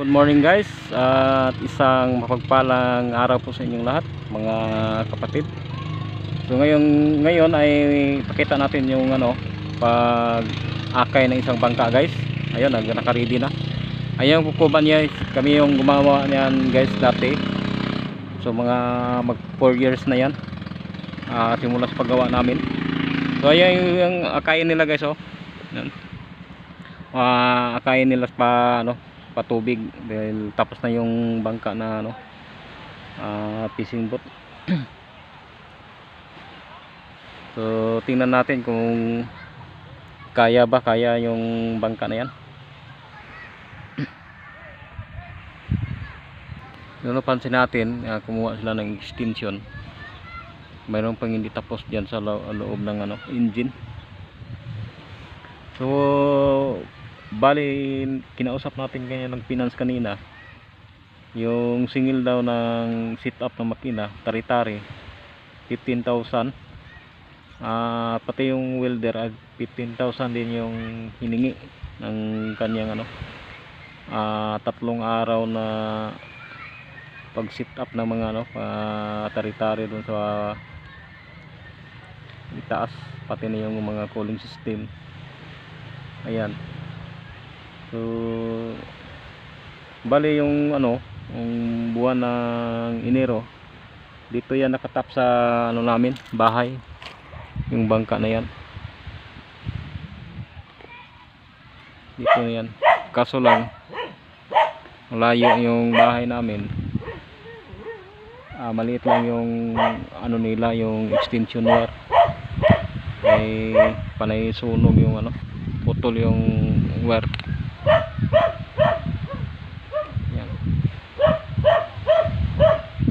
Good morning guys at isang mapagpalang araw po sa inyong lahat mga kapatid. So ngayon ngayon ay pakita natin yung ano pag akay ng isang bangka guys. Ayun naka-ready na. Ayun kukuban niya kami yung gumawa niyan guys dati. So mga mag 4 years na yan. Ah simula sa paggawa namin. So ayun yung, yung akayin nila guys oh. Yan. Ah, akayin nila pa ano patubig. Dahil tapos na yung bangka na ano ah, fishing boat. So tingnan natin kung kaya ba kaya yung bangka na yan. Yung napansin natin ah, kumuha sila ng extension. Mayroon pang hindi tapos dyan sa lo- loob ng ano engine. So bali kinausap natin kanya ng finance kanina. Yung singil daw ng sit up ng makina tari-tari 15,000 ah pati yung welder ah, 15,000 din yung hiningi ng kanyang ano. Ah tatlong araw na pag sit up ng mga ano ah, tari-tari dun sa itaas pati na yung mga cooling system. Ayan So bali yung ano, yung buwan ng Enero dito yan nakatap sa ano namin, bahay. Yung bangka na yan. Dito na yan. Kaso lang malayo yung bahay namin. Ah, maliit lang yung ano nila, yung extension wire. Ay panay sunog yung ano, putol yung wire. Yan.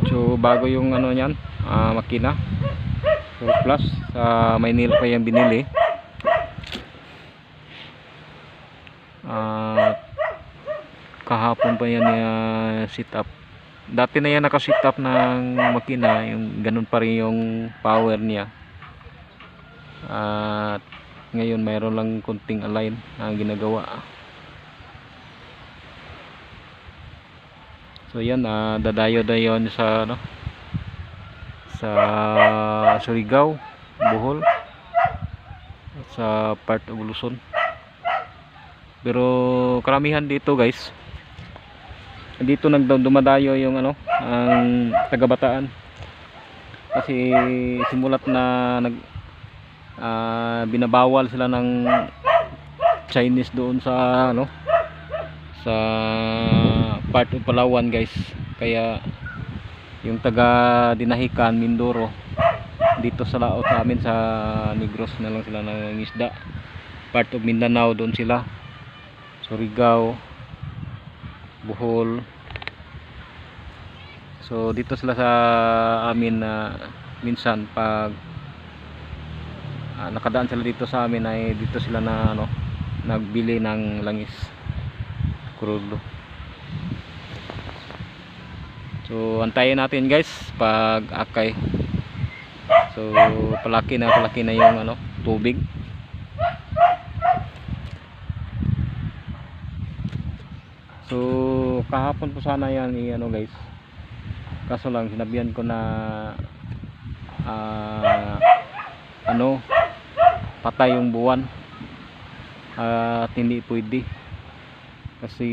So bago yung ano niyan, ah, makina. So plus sa Maynila pa yan binili. At kahapon pa yan uh, sit up. Dati na yan naka-sit up ng makina, yung ganun pa rin yung power niya. At ngayon mayroon lang kunting align na ginagawa. So yan, ah, dadayo-dayon sa ano sa Surigao, Bohol sa part of Luzon. Pero karamihan dito guys, dito nag dumadayo yung ano, ang taga-Bataan. Kasi simulat na nag ah, binabawal sila ng Chinese doon sa ano sa part of Palawan guys. Kaya yung taga Dinahican Mindoro dito sa laot sa amin sa Negros na lang sila ng isda. Part of Mindanao doon sila. Surigao Bohol. So dito sila sa amin na minsan pag ah, nakadaan sila dito sa amin ay dito sila na ano nagbili ng langis. Krudo so antayin natin guys pag akay. So palaki na palaki na yung ano tubig. So kahapon po sana yan i ano guys. Kaso lang sinabihan ko na ah, ano patay yung buwan. At hindi pwede kasi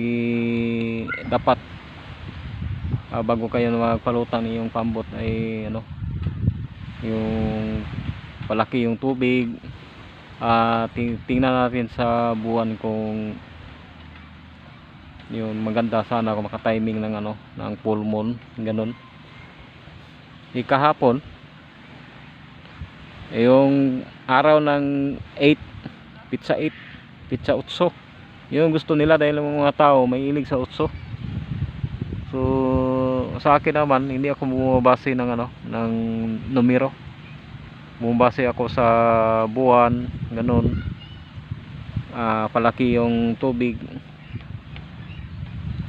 dapat ah, bago kayo magpalutan yung pambot ay ano yung palaki yung tubig. Ting tingnan natin sa buwan kung yun maganda sana kung makatiming ng ano ng full moon ganun. Kahapon eh, yung araw ng 8 pizza 8 pizza 8 yun gusto nila dahil yung mga tao may ilig sa 8 so sa akin naman hindi ako bumabase ng ano ng numero. Bumabase ako sa buwan ganun. Ah, palaki yung tubig.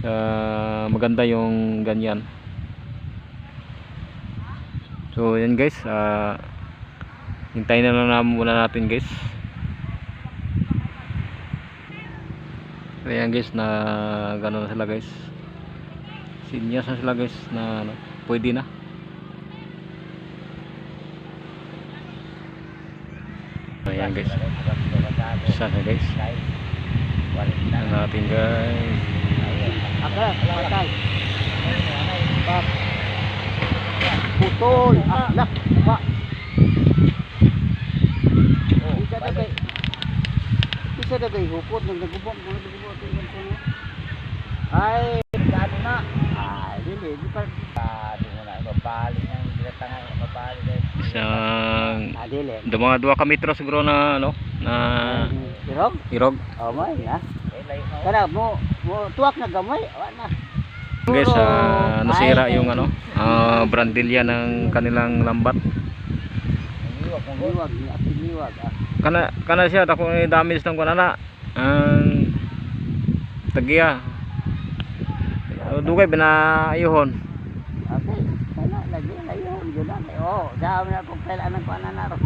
Ah, maganda yung ganyan. So yan guys ah hintayin na lang muna natin guys ayan guys na gano'n na sila guys Sinyas na sila guys na ano, pwede na. Ayan guys. Sana guys. Ang natin guys. Putol. Ah, lak. Ba. Isa na kay. Isa na kay hukot nang nagubot, nang nagubot ko. no? Ay, ano na? Ay, dili, di pa. Ah, di mo na mapali nang. Isang Ah, dili. do mga duha ka metro siguro na ano na Irog? irog. Oh, may na. Kana mo mo tuwak na gamay, wa na. Guys, ah, nasira yung ano, ah, brandilya ng kanilang lambat. Liwag, ni ati liwag. Ah. Kana kana siya dako ni damage ng kanana. Ang tagiya. Dugay binaayuhon. Okay, sana lagi ayun, yun na. Oh, dami na kung kailan ang kuana na ron.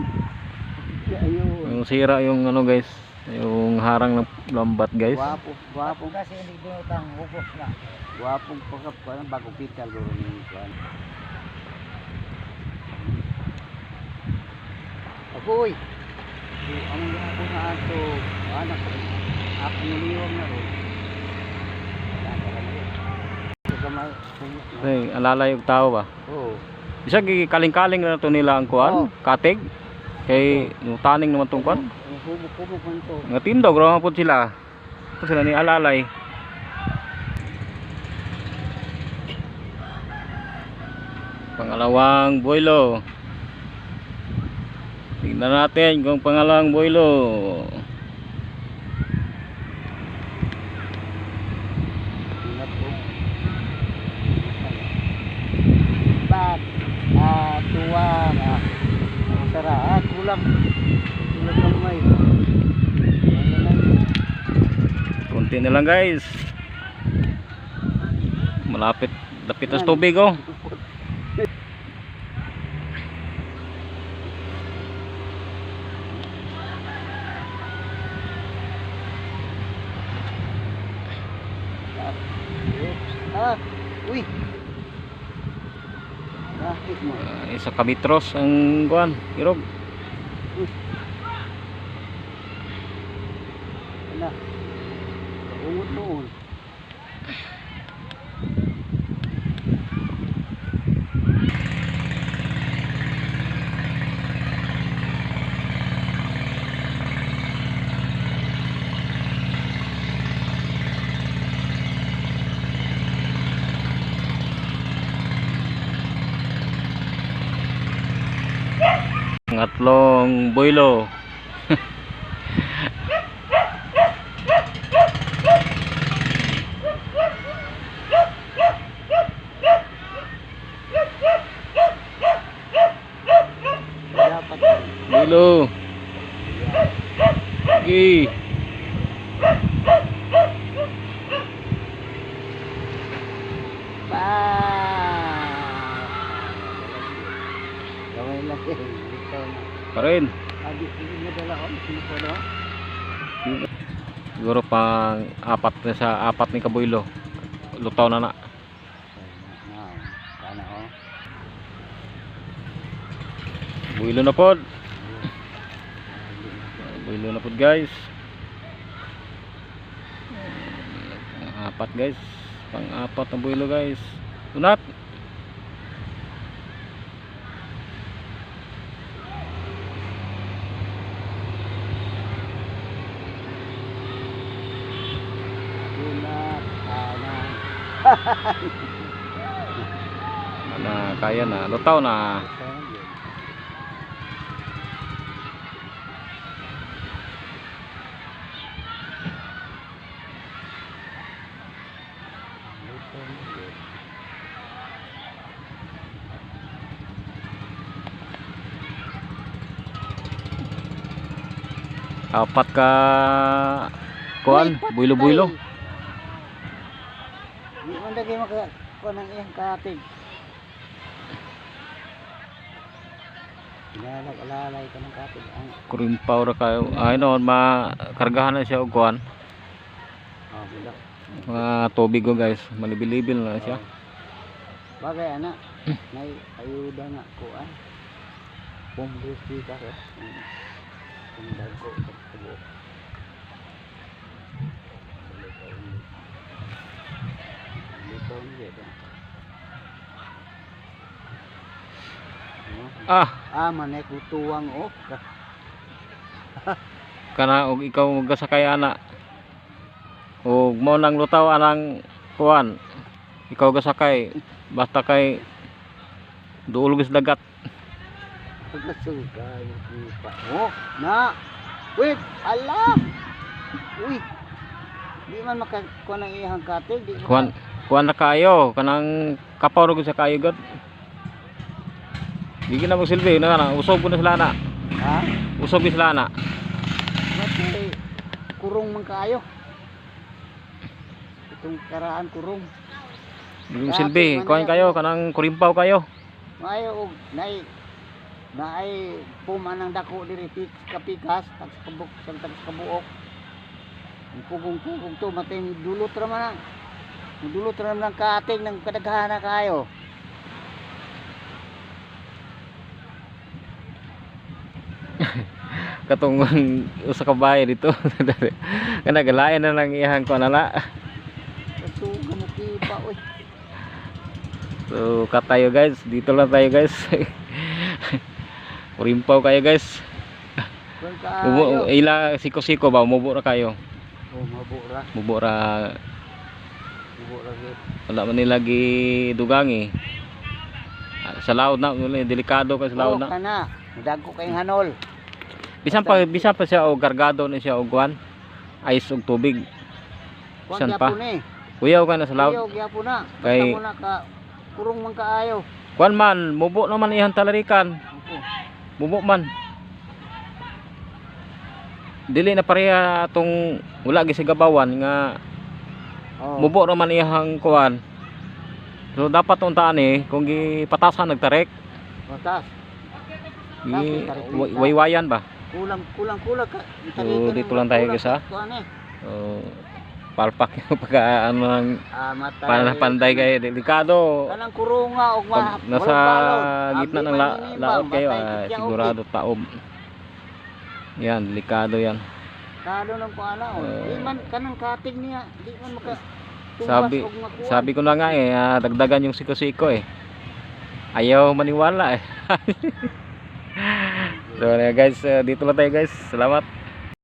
Ayun. Yung sira yung ano guys, yung harang ng lambat guys. Guwapo, guwapo. kasi hindi dinutang hukos na. Guwapo pagka kuana bago pital guro ni Agoy. So, ang ako na ato, anak ko. Ako niliwag na ron. Ay, alala yung tao ba? Oo. Isa kaling-kaling na to nila ang kuan, Oh. katig. Kay nutaning naman tong kuan. Ang hubog-hubog man to. Po sila. Ito sila ni alalay. Pangalawang boilo. Tingnan natin kung pangalawang boilo. Bat, ah, tuwang, ah, ang sara, ah, kulang. Kulang ng may. Kunti na lang guys. Malapit. Lapit sa tubig oh. Oops. Ah, uy. Bakit mo? Isa kabitros ang kuan. Irog. Wala. Ungot noon. Ngatlong. Dapat. Boilo. Sige. Pa. Gawin lang eh. Ito na. Pa rin. Po no? Siguro pang apat na sa apat ni kaboilo. Lutaw na na. Oh. Boilo na pod. Boilo na pod guys. Apat guys. Pang apat na boilo guys. Tunat. Na kaya na. Lutaw na. Ito na. Apat ka kuan, builo-builo. Di man lagi maka kuan ang iyang katig. Ilalag alalay ka ng katig ang Kurimpaw ra kayo. Ay noon makargahan na siya og kuan. oh. Mga tubig ko guys. Malibil-libil na siya. Oh. Bagay anak. May ayuda nga ko ah. Pumbres kita ko. Ang dago sa tubo. Ah, Ah, manay kutuwang oh. kana og ikaw gasakay ana. Og mo nang lutaw anang kuan. Ikaw gasakay basta kay duol gis dagat. Pagkasugay pa. Oh, na. Wait, ala. Uy. Di man makakuha ng iyang katig. Di Kuan kuan na kayo kanang kapaw sa kayo god. Di na magsilbi na na usog ko na sila na. Ha? Usog sila na. Kay kurong man kayo? Itong karaan kurong. Di magsilbi kuan kayo kanang kurimpaw kayo. Maayo og nay naay pumanang dako diri pik kapikas tag kabuk sa tag kabuok. Ang kugong-kugong to matay dulot ra man. Ang- Dulot ra man ang kating ng kadaghan na kayo. Katong usa ka bahay dito. Kana na lang iyang kuan na. Kasuga mo kipa oy. So cut tayo guys. Dito lang tayo guys. Kurimpaw kayo guys. Mubo, kayo. ila siko-siko ba mubo ra kayo. Oh. Mubo ra gid. Wala man nila gi dugangi. Ah, Sa laod na delikado ka sa laod na. kana. Dagko kay hanol. Bisan pa bisan pa siya og gargado na siya og kuan. Ice og tubig. Saan pa? eh. Kuyaw ka na sa laod. Ayaw gyapon na. Kay- Kay mo na ka kurong man kaayo. Kuan man, mubo naman iyang talarikan. Mubo man. Dili na pareha atong wala gi gabawan nga Oh. mubo naman iyang kuan. So dapat untaan eh kung gipatasan nagtarek, Matas. gi waywayan ba. Kulang kulang kulang ka. So, dito lang tayo, guys, ha? So palpak yung pagka ano ng Ah, panah panday kay delikado. Kanang kurunga og ma. Pag nasa gitna ng la, laot kayo, ah, sigurado taob. Yan, delikado yan. Kado ng kuana oh. Eh. Di man kanang katig niya, di man maka Sabi-. Sabi ko na nga eh, ah, dagdagan yung siko-siko eh. Ayaw maniwala eh. so guys, ah, dito lang tayo guys. Salamat.